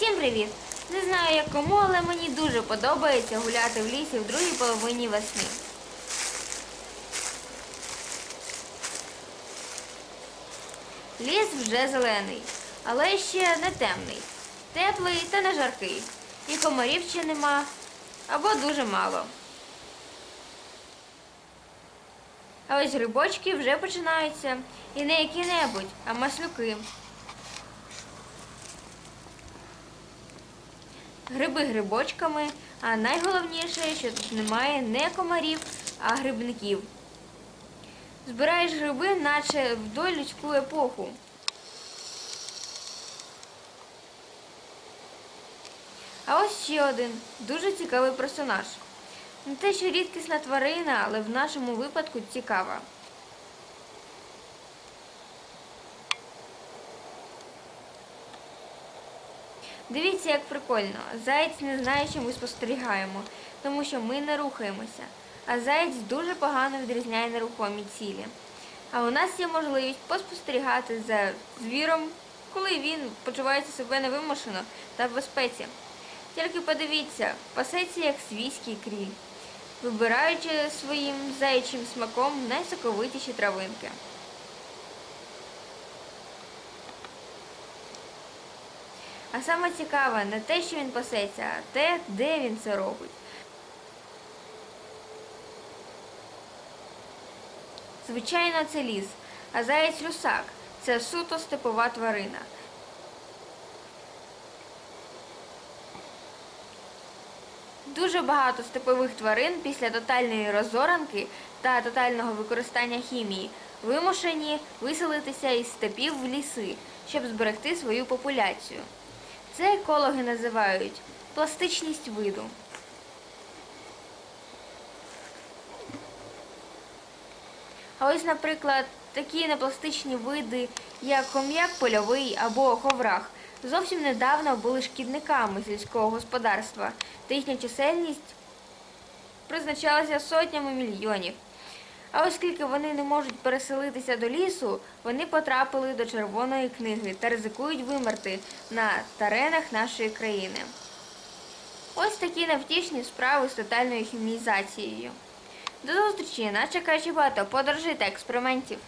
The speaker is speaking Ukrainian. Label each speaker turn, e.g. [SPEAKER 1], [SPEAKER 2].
[SPEAKER 1] Всім привіт! Не знаю як кому, але мені дуже подобається гуляти в лісі в другій половині весни. Ліс вже зелений, але ще не темний, теплий та не жаркий. І комарів ще нема або дуже мало. А ось грибочки вже починаються. І не які-небудь, а маслюки. Гриби грибочками, а найголовніше, що тут немає не комарів, а грибників. Збираєш гриби, наче в долюдську епоху. А ось ще один дуже цікавий персонаж. Не те, що рідкісна тварина, але в нашому випадку цікава. Дивіться, як прикольно. Заєць не знає, що ми спостерігаємо, тому що ми не рухаємося. А заєць дуже погано відрізняє нерухомі цілі. А у нас є можливість поспостерігати за звіром, коли він почувається себе невимушено та в безпеці. Тільки подивіться, пасеться як свійський кріль, вибираючи своїм заячим смаком найсоковитіші травинки. А саме цікаве не те, що він пасеться, а те, де він це робить. Звичайно, це ліс, а заєць русак це суто степова тварина. Дуже багато степових тварин після тотальної розоранки та тотального використання хімії вимушені виселитися із степів в ліси, щоб зберегти свою популяцію. Це екологи називають пластичність виду. А ось, наприклад, такі непластичні види, як хом'як польовий або ховрах, зовсім недавно були шкідниками сільського господарства, та їхня чисельність призначалася сотнями мільйонів. А оскільки вони не можуть переселитися до лісу, вони потрапили до червоної книги та ризикують вимерти на теренах нашої країни. Ось такі невтішні справи з тотальною хімізацією. До зустрічі, нас чекає багато подорожей та експериментів.